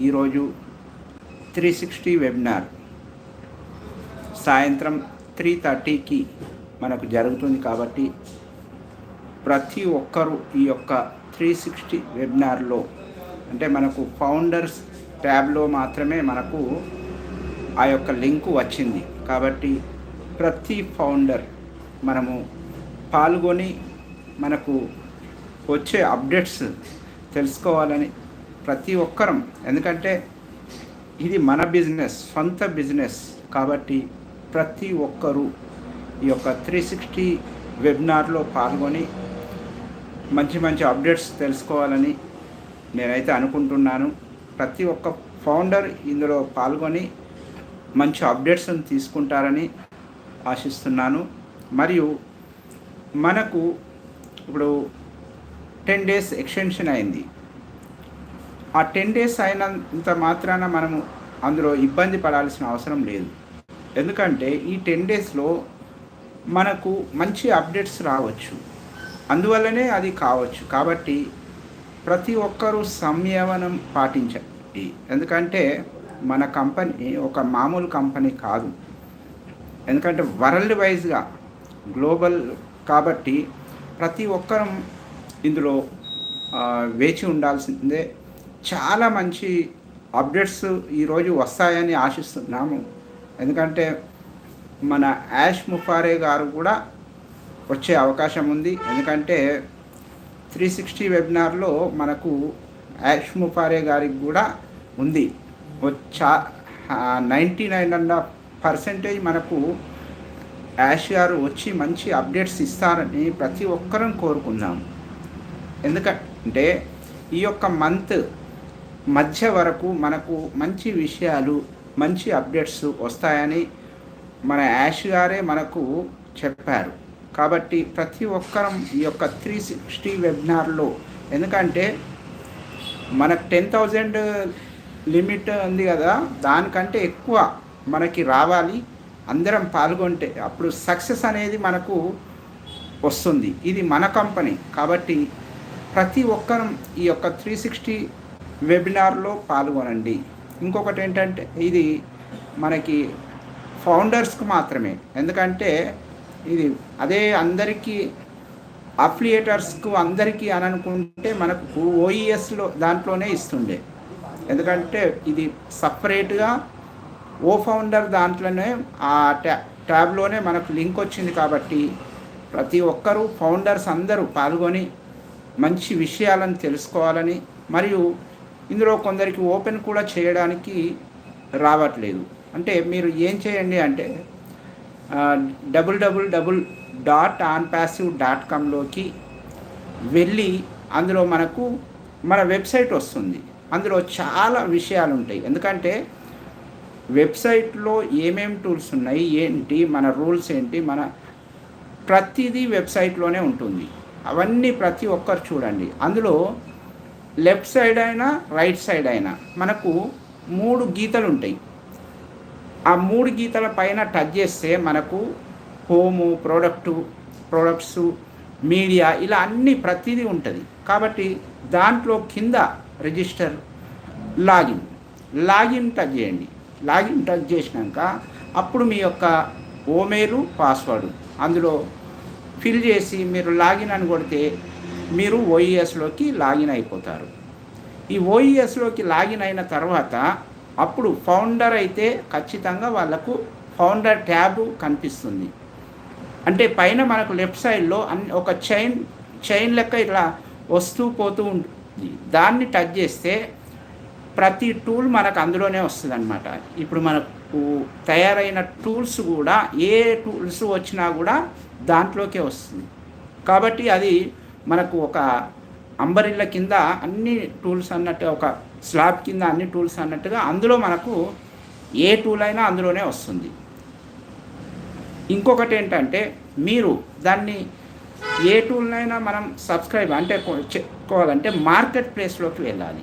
ఈరోజు three sixty webinar సాయంత్రం three థర్టీకి మనకు జరుగుతుంది కాబట్టి ప్రతి ఒక్కరూ ఈ యొక్క త్రీ సిక్స్టీ వెబినార్లో అంటే మనకు ఫౌండర్స్ ట్యాబ్లో మాత్రమే మనకు ఆ యొక్క లింకు వచ్చింది. కాబట్టి ప్రతి ఫౌండర్ మనము పాల్గొని మనకు వచ్చే అప్డేట్స్ తెలుసుకోవాలని ప్రతి ఒక్కరం. ఎందుకంటే ఇది మన బిజినెస్ సొంత బిజినెస్ కాబట్టి ప్రతి ఒక్కరూ ఈ యొక్క త్రీ సిక్స్టీ వెబినార్లో పాల్గొని మంచి మంచి అప్డేట్స్ తెలుసుకోవాలని నేనైతే అనుకుంటున్నాను. ప్రతి ఒక్క ఫౌండర్ ఇందులో పాల్గొని మంచి అప్డేట్స్ని తీసుకుంటారని ఆశిస్తున్నాను. మరియు మనకు ఇప్పుడు టెన్ డేస్ ఎక్స్టెన్షన్ అయింది. ఆ టెన్ డేస్ అయినంత మాత్రాన మనము అందులో ఇబ్బంది పడాల్సిన అవసరం లేదు. ఎందుకంటే ఈ టెన్ డేస్లో మనకు మంచి అప్డేట్స్ రావచ్చు. అందువల్లనే అది కావచ్చు. కాబట్టి ప్రతి ఒక్కరూ సంయమనం పాటించండి. ఎందుకంటే మన కంపెనీ ఒక మామూలు కంపెనీ కాదు. ఎందుకంటే వరల్డ్ వైజ్గా గ్లోబల్ కాబట్టి ప్రతి ఒక్కరం ఇందులో వేచి ఉండాల్సిందే. చాలా మంచి అప్డేట్స్ ఈరోజు వస్తాయని ఆశిస్తున్నాము. ఎందుకంటే మన యాష్ ముఫారే గారు కూడా వచ్చే అవకాశం ఉంది. ఎందుకంటే త్రీ సిక్స్టీ వెబినార్లో మనకు యాష్ ముఫారే గారికి కూడా ఉంది. చా ninety nine and half percentage మనకు యాష్ గారు వచ్చి మంచి అప్డేట్స్ ఇస్తారని ప్రతి ఒక్కరం కోరుకుందాం. ఎందుకంటే ఈ యొక్క మంత్ మధ్య వరకు మనకు మంచి విషయాలు మంచి అప్డేట్స్ వస్తాయని మన యాష్ గారే మనకు చెప్పారు. కాబట్టి ప్రతి ఒక్కరం ఈ యొక్క త్రీ సిక్స్టీ వెబినార్లో ఎందుకంటే మనకు టెన్ థౌజండ్ లిమిట్ ఉంది కదా దానికంటే ఎక్కువ మనకి రావాలి అందరం పాల్గొంటే అప్పుడు సక్సెస్ అనేది మనకు వస్తుంది. ఇది మన కంపెనీ కాబట్టి ప్రతి ఒక్కరం ఈ యొక్క త్రీ సిక్స్టీ వెబినార్లో పాల్గొనండి. ఇంకొకటి ఏంటంటే ఇది మనకి ఫౌండర్స్కి మాత్రమే. ఎందుకంటే ఇది అదే అందరికీ అఫిలియేటర్స్కు అందరికీ అని అనుకుంటే మనకు ఓఈఎస్లో దాంట్లోనే ఇస్తుండే. ఎందుకంటే ఇది సపరేట్గా ఓ ఫౌండర్ దాంట్లోనే ఆ ట్యా ట్యాబ్లోనే మనకు లింక్ వచ్చింది కాబట్టి ప్రతి ఒక్కరూ ఫౌండర్స్ అందరూ పాల్గొని మంచి విషయాలను తెలుసుకోవాలని మరియు ఇందులో కొందరికి ఓపెన్ కూడా చేయడానికి రావట్లేదు. అంటే మీరు ఏం చేయండి అంటే double double double dot on passive dot కామ్లోకి వెళ్ళి అందులో మనకు మన వెబ్సైట్ వస్తుంది. అందులో చాలా విషయాలు ఉంటాయి. ఎందుకంటే వెబ్సైట్లో ఏమేమి టూల్స్ ఉన్నాయి ఏంటి మన రూల్స్ ఏంటి మన ప్రతిదీ వెబ్సైట్లోనే ఉంటుంది. అవన్నీ ప్రతి ఒక్కరు చూడండి. అందులో లెఫ్ట్ సైడ్ అయినా రైట్ సైడ్ అయినా మనకు మూడు గీతలు ఉంటాయి. ఆ మూడు గీతల పైన టచ్ చేస్తే మనకు హోము ప్రోడక్టు ప్రోడక్ట్స్ మీడియా ఇలా అన్ని ప్రతిదీ ఉంటుంది. కాబట్టి దాంట్లో కింద రిజిస్టర్ లాగిన్. లాగిన్ టచ్ చేయండి. లాగిన్ టచ్ చేసినాక అప్పుడు మీ యొక్క ఓమేలు పాస్వర్డ్ అందులో ఫిల్ చేసి మీరు లాగిన్ అని కొడితే మీరు ఓఈఎస్లోకి లాగిన్ అయిపోతారు. ఈ ఓఈఎస్లోకి లాగిన్ అయిన తర్వాత అప్పుడు ఫౌండర్ అయితే ఖచ్చితంగా వాళ్ళకు ఫౌండర్ ట్యాబ్ కనిపిస్తుంది. అంటే పైన మనకు లెఫ్ట్ సైడ్లో అన్ని ఒక చైన్ చైన్ లెక్క ఇట్లా వస్తూ పోతూ ఉంటుంది. దాన్ని టచ్ చేస్తే ప్రతి టూల్ మనకు అందులోనే వస్తుంది అనమాట ఇప్పుడు మనకు తయారైన టూల్స్ కూడా ఏ టూల్స్ వచ్చినా కూడా దాంట్లోకే వస్తుంది. కాబట్టి అది మనకు ఒక అంబరిల్ల కింద అన్ని టూల్స్ అన్నట్టుగా ఒక స్లాబ్ కింద అన్ని టూల్స్ అన్నట్టుగా అందులో మనకు ఏ టూల్ అయినా అందులోనే వస్తుంది. ఇంకొకటి ఏంటంటే మీరు దాన్ని ఏ టూల్నైనా మనం సబ్స్క్రైబ్ అంటే చెప్పుకోవాలంటే మార్కెట్ ప్లేస్లోకి వెళ్ళాలి.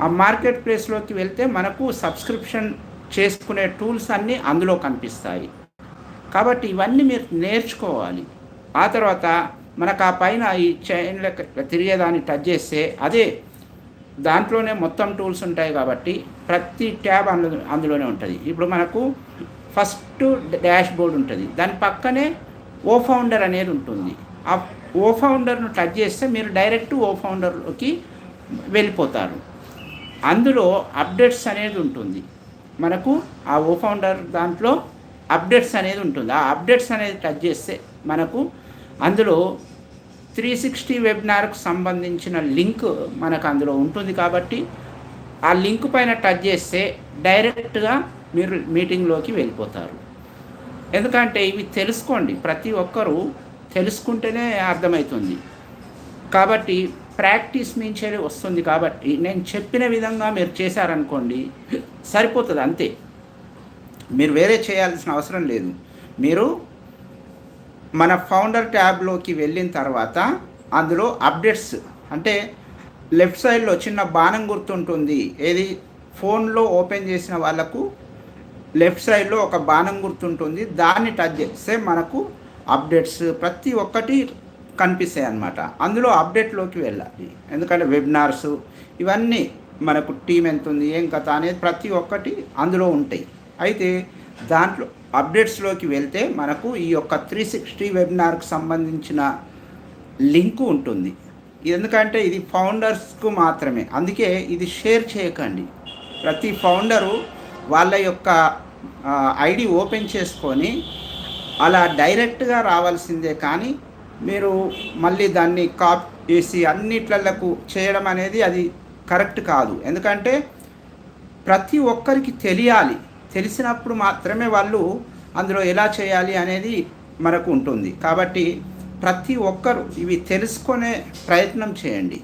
ఆ మార్కెట్ ప్లేస్లోకి వెళ్తే మనకు సబ్స్క్రిప్షన్ చేసుకునే టూల్స్ అన్నీ అందులో కనిపిస్తాయి. కాబట్టి ఇవన్నీ మీరు నేర్చుకోవాలి. ఆ తర్వాత మనకు ఆ పైన ఈ చైన్ లెక్క తిరిగేదాన్ని టచ్ చేస్తే అదే దాంట్లోనే మొత్తం టూల్స్ ఉంటాయి కాబట్టి ప్రతి ట్యాబ్ అందులో అందులోనే ఉంటుంది. ఇప్పుడు మనకు ఫస్ట్ డాష్ బోర్డ్ ఉంటుంది. దాని పక్కనే ఓ ఫౌండర్ అనేది ఉంటుంది. ఆ ఓ ఫౌండర్ను టచ్ చేస్తే మీరు డైరెక్ట్ ఓ ఫౌండర్లోకి వెళ్ళిపోతారు. అందులో అప్డేట్స్ అనేది ఉంటుంది. మనకు ఆ ఓ ఫౌండర్ దాంట్లో అప్డేట్స్ అనేది ఉంటుంది. ఆ అప్డేట్స్ అనేది టచ్ చేస్తే మనకు అందులో త్రీ సిక్స్టీ వెబినార్కు సంబంధించిన లింక్ మనకు అందులో ఉంటుంది కాబట్టి ఆ లింక్ పైన టచ్ చేస్తే డైరెక్ట్గా మీరు మీటింగ్లోకి వెళ్ళిపోతారు. ఎందుకంటే ఇవి తెలుసుకోండి ప్రతి ఒక్కరూ తెలుసుకుంటేనే అర్థమవుతుంది. కాబట్టి ప్రాక్టీస్ నుంచే వస్తుంది కాబట్టి నేను చెప్పిన విధంగా మీరు చేశారనుకోండి సరిపోతుంది అంతే. మీరు వేరే చేయాల్సిన అవసరం లేదు. మీరు మన ఫౌండర్ ట్యాబ్లోకి వెళ్ళిన తర్వాత అందులో అప్డేట్స్ అంటే లెఫ్ట్ సైడ్లో చిన్న బాణం గుర్తుంటుంది. ఏది? ఫోన్లో ఓపెన్ చేసిన వాళ్ళకు లెఫ్ట్ సైడ్లో ఒక బాణం గుర్తుంటుంది. దాన్ని టచ్ చేస్తే మనకు అప్డేట్స్ ప్రతి ఒక్కటి కనిపిస్తాయి అన్నమాట. అందులో అప్డేట్లోకి వెళ్ళాలి. ఎందుకంటే వెబినార్స్ ఇవన్నీ మనకు టీం ఎంత ఉంది ఏం కథ అనేది ప్రతి ఒక్కటి అందులో ఉంటాయి. అయితే దాంట్లో అప్డేట్స్లోకి వెళ్తే మనకు ఈ యొక్క త్రీ సిక్స్టీ వెబినార్కు సంబంధించిన లింక్ ఉంటుంది. ఎందుకంటే ఇది ఫౌండర్స్కు మాత్రమే. అందుకే ఇది షేర్ చేయకండి. ప్రతి ఫౌండరు వాళ్ళ యొక్క ఐడి ఓపెన్ చేసుకొని అలా డైరెక్ట్గా రావాల్సిందే. కానీ మీరు మళ్ళీ దాన్ని కాపీ చేసి అన్నిట్లకు చేయడం అనేది అది కరెక్ట్ కాదు. ఎందుకంటే ప్రతి ఒక్కరికి తెలియాలి. తెలిసినప్పుడు మాత్రమే వాళ్ళు అందులో ఎలా చేయాలి అనేది మనకు ఉంటుంది. కాబట్టి ప్రతి ఒక్కరు ఇవి తెలుసుకునే ప్రయత్నం చేయండి.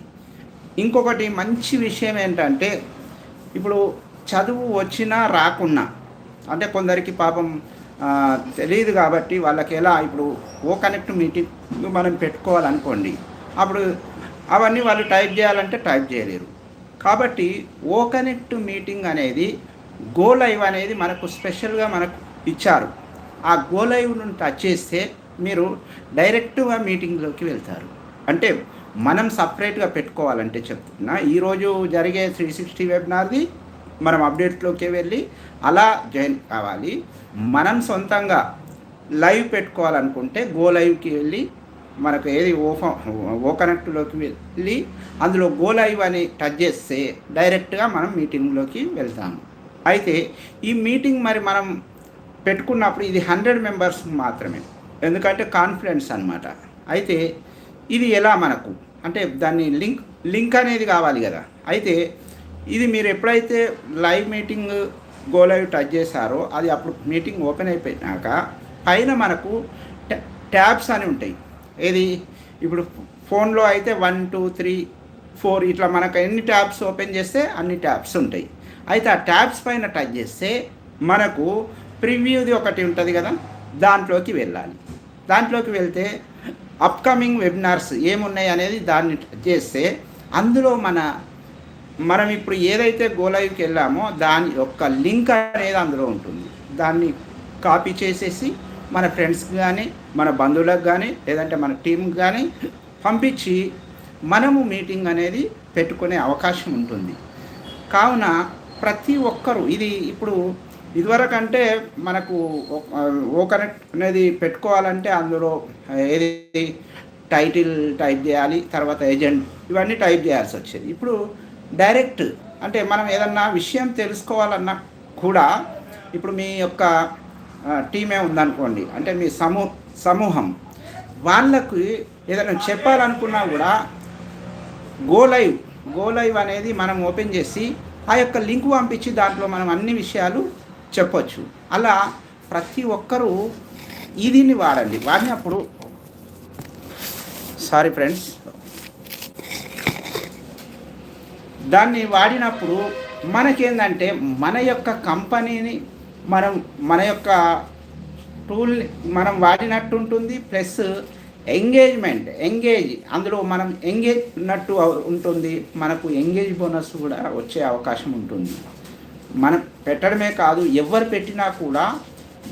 ఇంకొకటి మంచి విషయం ఏంటంటే ఇప్పుడు చదువు వచ్చినా రాకున్నా అంటే కొందరికి పాపం తెలియదు కాబట్టి వాళ్ళకి ఎలా ఇప్పుడు ఓ కనెక్ట్ మీటింగ్ మనం పెట్టుకోవాలనుకోండి అప్పుడు అవన్నీ వాళ్ళు టైప్ చేయాలంటే టైప్ చేయలేరు. కాబట్టి ఓ కనెక్ట్ మీటింగ్ అనేది గో లైవ్ అనేది మనకు స్పెషల్గా మనకు ఇచ్చారు. ఆ గో లైవ్ను టచ్ చేస్తే మీరు డైరెక్ట్గా మీటింగ్లోకి వెళ్తారు. అంటే మనం సపరేట్గా పెట్టుకోవాలంటే చెప్తున్నా ఈరోజు జరిగే త్రీ సిక్స్టీ వెబినార్ది మనం అప్డేట్లోకి వెళ్ళి అలా జాయిన్ కావాలి. మనం సొంతంగా లైవ్ పెట్టుకోవాలనుకుంటే గో లైవ్కి వెళ్ళి మనకు ఏది ఓ ఓ కనెక్ట్లోకి వెళ్ళి అందులో గో లైవ్ అని టచ్ చేస్తే డైరెక్ట్గా మనం మీటింగ్లోకి వెళ్తాము. అయితే ఈ మీటింగ్ మరి మనం పెట్టుకున్నప్పుడు ఇది హండ్రెడ్ మెంబర్స్ మాత్రమే. ఎందుకంటే కాన్ఫిడెన్స్ అనమాట అయితే ఇది ఎలా మనకు? అంటే దాన్ని లింక్ లింక్ అనేది కావాలి కదా. అయితే ఇది మీరు ఎప్పుడైతే live meeting go live touch చేశారో అది అప్పుడు మీటింగ్ ఓపెన్ అయిపోయినాక పైన మనకు ట్యాబ్స్ అని ఉంటాయి. ఏది? ఇప్పుడు ఫోన్లో అయితే వన్ టూ త్రీ ఫోర్ ఇట్లా మనకు ఎన్ని ట్యాబ్స్ ఓపెన్ చేస్తే అన్ని ట్యాబ్స్ ఉంటాయి. అయితే ఆ ట్యాబ్స్ పైన టచ్ చేస్తే మనకు ప్రివ్యూది ఒకటి ఉంటుంది కదా దాంట్లోకి వెళ్ళాలి. దాంట్లోకి వెళ్తే అప్కమింగ్ వెబినార్స్ ఏమున్నాయి అనేది దాన్ని టచ్ చేస్తే అందులో మన మనం ఇప్పుడు ఏదైతే గోలైవ్కి వెళ్ళామో దాని యొక్క లింక్ అనేది అందులో ఉంటుంది. దాన్ని కాపీ చేసేసి మన ఫ్రెండ్స్కి కానీ మన బంధువులకు కానీ లేదంటే మన టీంకి కానీ పంపించి మనము మీటింగ్ అనేది పెట్టుకునే అవకాశం ఉంటుంది. కావున ప్రతి ఒక్కరు ఇది ఇప్పుడు ఇదివరకు అంటే మనకు ఓ కనెక్ట్ అనేది పెట్టుకోవాలంటే అందులో ఏది టైటిల్ టైప్ చేయాలి తర్వాత ఏజెంట్ ఇవన్నీ టైప్ చేయాల్సి వచ్చేది. ఇప్పుడు డైరెక్ట్ అంటే మనం ఏదన్నా విషయం తెలుసుకోవాలన్నా కూడా ఇప్పుడు మీ యొక్క టీమే ఉందనుకోండి అంటే మీ సమూ సమూహం వాళ్ళకు ఏదైనా చెప్పాలనుకున్నా కూడా గో లైవ్ గో లైవ్ అనేది మనం ఓపెన్ చేసి ఆ యొక్క లింక్ పంపించి దాంట్లో మనం అన్ని విషయాలు చెప్పొచ్చు. అలా ప్రతి ఒక్కరూ ఇదిని వాడండి. వాడినప్పుడు సారీ ఫ్రెండ్స్. దాన్ని వాడినప్పుడు మనకేందంటే మన యొక్క కంపెనీని మనం మన యొక్క టూల్ని మనం వాడినట్టు ఉంటుంది ప్లస్ ఎంగేజ్మెంట్ ఎంగేజ్. అందులో మనం ఎంగేజ్ ఉన్నట్టు ఉంటుంది. మనకు ఎంగేజ్ బోనస్ కూడా వచ్చే అవకాశం ఉంటుంది. మనం పెట్టడమే కాదు ఎవరు పెట్టినా కూడా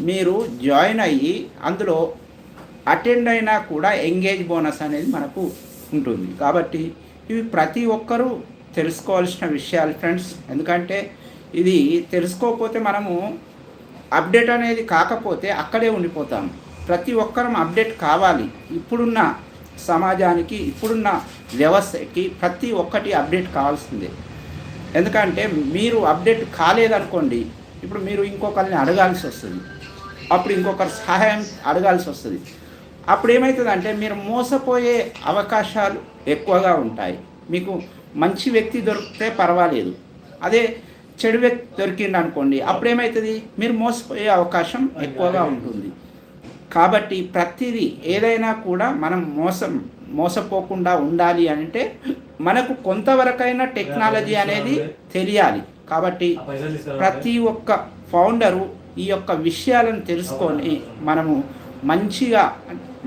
మీరు జాయిన్ అయ్యి అందులో అటెండ్ అయినా కూడా ఎంగేజ్ బోనస్ అనేది మనకు ఉంటుంది. కాబట్టి ఇవి ప్రతి ఒక్కరూ తెలుసుకోవాల్సిన విషయాలు ఫ్రెండ్స్. ఎందుకంటే ఇది తెలుసుకోకపోతే మనము అప్డేట్ అనేది కాకపోతే అక్కడే ఉండిపోతాం ప్రతి ఒక్కరం అప్డేట్ కావాలి. ఇప్పుడున్న సమాజానికి ఇప్పుడున్న వ్యవస్థకి ప్రతి ఒక్కటి అప్డేట్ కావాల్సిందే. ఎందుకంటే మీరు అప్డేట్ కాలేదనుకోండి ఇప్పుడు మీరు ఇంకొకరిని అడగాల్సి వస్తుంది. అప్పుడు ఇంకొకరి సహాయం అడగాల్సి వస్తుంది. అప్పుడు ఏమవుతుందంటే మీరు మోసపోయే అవకాశాలు ఎక్కువగా ఉంటాయి. మీకు మంచి వ్యక్తి దొరికితే పర్వాలేదు. అదే చెడు వ్యక్తి దొరికింది అనుకోండి అప్పుడు ఏమవుతుంది మీరు మోసపోయే అవకాశం ఎక్కువగా ఉంటుంది. కాబట్టి ప్రతిదీ ఏదైనా కూడా మనం మోసం మోసపోకుండా ఉండాలి అంటే మనకు కొంతవరకైనా టెక్నాలజీ అనేది తెలియాలి. కాబట్టి ప్రతి ఒక్క ఫౌండరు ఈ యొక్క విషయాలను తెలుసుకొని మనము మంచిగా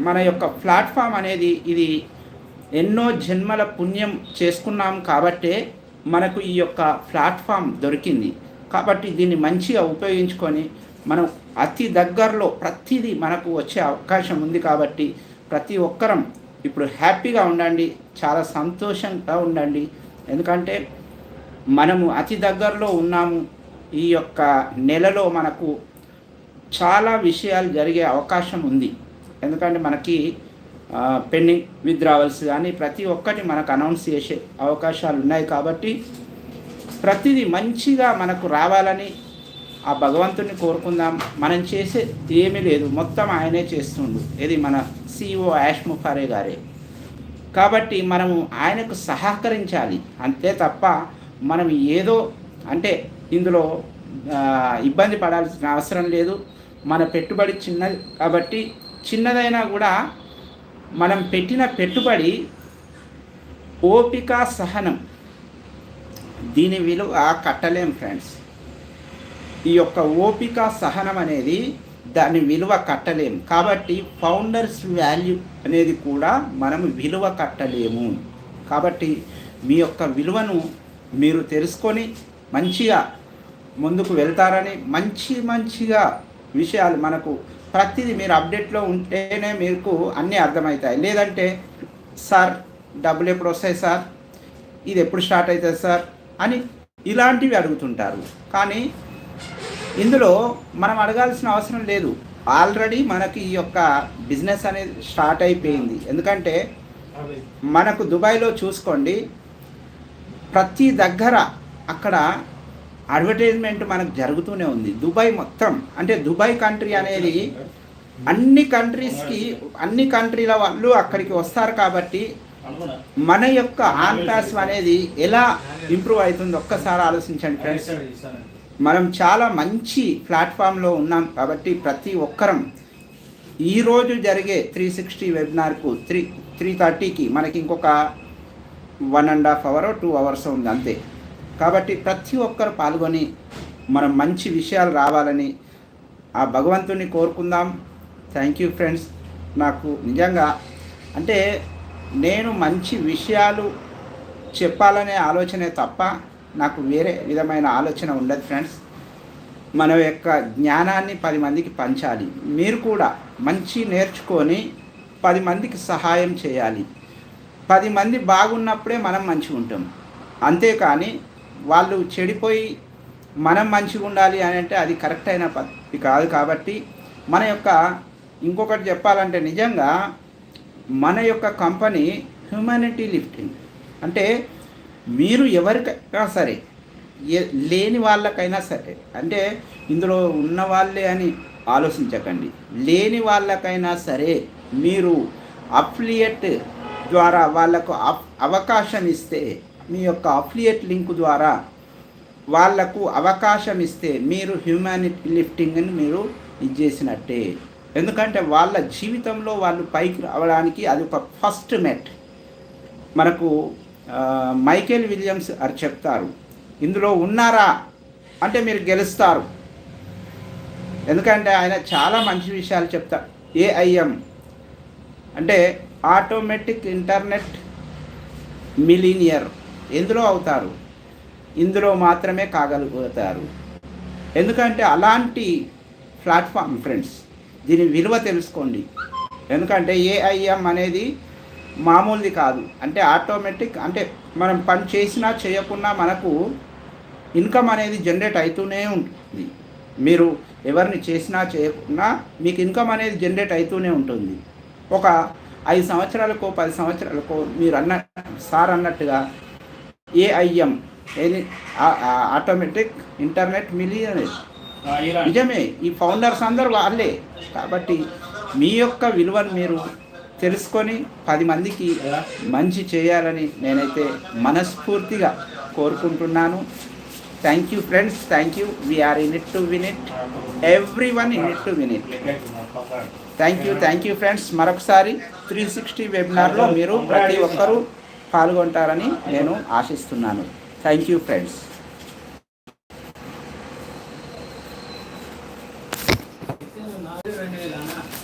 మన యొక్క ప్లాట్ఫామ్ అనేది ఇది ఎన్నో జన్మల పుణ్యం చేసుకున్నాం కాబట్టే మనకు ఈ యొక్క ప్లాట్ఫామ్ దొరికింది. కాబట్టి దీన్ని మంచిగా ఉపయోగించుకొని మనం అతి దగ్గరలో ప్రతిదీ మనకు వచ్చే అవకాశం ఉంది కాబట్టి ప్రతి ఒక్కరం ఇప్పుడు హ్యాపీగా ఉండండి చాలా సంతోషంగా ఉండండి. ఎందుకంటే మనము అతి దగ్గరలో ఉన్నాము. ఈ యొక్క నెలలో మనకు చాలా విషయాలు జరిగే అవకాశం ఉంది. ఎందుకంటే మనకి పెండింగ్ విత్డ్రావల్స్ కానీ ప్రతి ఒక్కటి మనకు అనౌన్స్ చేసే అవకాశాలు ఉన్నాయి కాబట్టి ప్రతిదీ మంచిగా మనకు రావాలని ఆ భగవంతుని కోరుకుందాం. మనం చేసే ఏమీ లేదు. మొత్తం ఆయనే చేస్తుండు. ఇది మన సిఇఓ యాష్ ముఖారే గారే. కాబట్టి మనము ఆయనకు సహకరించాలి. అంతే తప్ప మనం ఏదో అంటే ఇందులో ఇబ్బంది పడాల్సిన అవసరం లేదు. మన పెట్టుబడి చిన్నది కాబట్టి చిన్నదైనా కూడా మనం పెట్టిన పెట్టుబడి ఓపిక సహనం. దీని విలువ కట్టలేం ఫ్రెండ్స్. ఈ యొక్క ఓపిక సహనం అనేది దాని విలువ కట్టలేము. కాబట్టి ఫౌండర్స్ వాల్యూ అనేది కూడా మనం విలువ కట్టలేము. కాబట్టి మీ యొక్క విలువను మీరు తెలుసుకొని మంచిగా ముందుకు వెళ్తారని మంచి మంచిగా విషయాలు మనకు ప్రతిదీ మీరు అప్డేట్లో ఉంటేనే మీకు అన్నీ అర్థమవుతాయి. లేదంటే సార్ డబ్బులు ఎప్పుడు వస్తాయి సార్? ఇది ఎప్పుడు స్టార్ట్ అవుతుంది సార్? అని ఇలాంటివి అడుగుతుంటారు. కానీ ఇందులో మనం అడగాల్సిన అవసరం లేదు. ఆల్రెడీ మనకి ఈ యొక్క బిజినెస్ అనేది స్టార్ట్ అయిపోయింది. ఎందుకంటే మనకు దుబాయ్లో చూసుకోండి ప్రతి దగ్గర అక్కడ అడ్వర్టైజ్మెంట్ మనకు జరుగుతూనే ఉంది. దుబాయ్ మొత్తం అంటే దుబాయ్ కంట్రీ అనేది అన్ని కంట్రీస్కి అన్ని కంట్రీల వాళ్ళు అక్కడికి వస్తారు కాబట్టి మన యొక్క ఆన్పాస్ అనేది ఎలా ఇంప్రూవ్ అవుతుందో ఒక్కసారి ఆలోచించండి ఫ్రెండ్స్. మనం చాలా మంచి ప్లాట్ఫామ్లో ఉన్నాం కాబట్టి ప్రతి ఒక్కరం ఈరోజు జరిగే త్రీ సిక్స్టీ వెబినార్కు త్రీ త్రీ థర్టీకి మనకి ఇంకొక one and half hour two hours ఉంది అంతే. కాబట్టి ప్రతి ఒక్కరు పాల్గొని మనం మంచి విషయాలు రావాలని ఆ భగవంతుని కోరుకుందాం. థ్యాంక్ యూ ఫ్రెండ్స్ నాకు నిజంగా అంటే నేను మంచి విషయాలు చెప్పాలనే ఆలోచనే తప్ప నాకు వేరే విధమైన ఆలోచన ఉండదు ఫ్రెండ్స్. మన యొక్క జ్ఞానాన్ని పది మందికి పంచాలి. మీరు కూడా మంచి నేర్చుకొని పది మందికి సహాయం చేయాలి. పది మంది బాగున్నప్పుడే మనం మంచిగా ఉంటాం. అంతేకాని వాళ్ళు చెడిపోయి మనం మంచిగా ఉండాలి అని అంటే అది కరెక్ట్ అయిన పద్ధతి కాదు కాబట్టి మన యొక్క ఇంకొకటి చెప్పాలంటే నిజంగా మన యొక్క కంపెనీ హ్యుమానిటీ లిఫ్టింగ్. అంటే మీరు ఎవరికైనా సరే లేని వాళ్ళకైనా సరే అంటే ఇందులో ఉన్న వాళ్ళే అని ఆలోచించకండి. లేని వాళ్ళకైనా సరే మీరు అఫ్లియట్ ద్వారా వాళ్ళకు అప్ అవకాశం ఇస్తే మీ యొక్క అఫ్లియట్ లింక్ ద్వారా వాళ్ళకు అవకాశం ఇస్తే మీరు హ్యూమానిటీ లిఫ్టింగ్ని మీరు ఇది చేసినట్టే. ఎందుకంటే వాళ్ళ జీవితంలో వాళ్ళు పైకి రావడానికి అది ఒక ఫస్ట్ మెట్. మనకు మైకేల్ విలియమ్స్ అని చెప్తారు. ఇందులో ఉన్నారా? అంటే మీరు గెలుస్తారు. ఎందుకంటే ఆయన చాలా మంచి విషయాలు చెప్తారు. ఏఐఎం అంటే ఆటోమేటిక్ ఇంటర్నెట్ మిలీనియర్. ఎందులో అవుతారు? ఇందులో మాత్రమే కాగలుగుతారు. ఎందుకంటే అలాంటి ప్లాట్ఫామ్ ఫ్రెండ్స్ దీని విలువ తెలుసుకోండి. ఎందుకంటే ఏఐఎం అనేది మామూలుది కాదు. అంటే ఆటోమేటిక్ అంటే మనం పని చేసినా చేయకున్నా మనకు ఇన్కమ్ అనేది జనరేట్ అవుతూనే ఉంటుంది. మీరు ఎవరిని చేసినా చేయకున్నా మీకు ఇన్కమ్ అనేది జనరేట్ అవుతూనే ఉంటుంది. ఒక ఐదు సంవత్సరాలకో పది సంవత్సరాలకో మీరు అన్న సార్ అన్నట్టుగా ఏఐఎం ఏది? Automatic internet millionaire. నిజమే. ఈ ఫౌండర్స్ అందరూ వాళ్ళే. కాబట్టి మీ యొక్క విలువను మీరు తెలుసుకొని పది మందికి మంచి చేయాలని నేనైతే మనస్ఫూర్తిగా కోరుకుంటున్నాను. Thank you friends thank you we are in it to win it everyone in it to win it thank you thank you friends మరొకసారి త్రీ సిక్స్టీ వెబినార్లో మీరు ప్రతి ఒక్కరూ పాల్గొంటారని నేను ఆశిస్తున్నాను. Thank you friends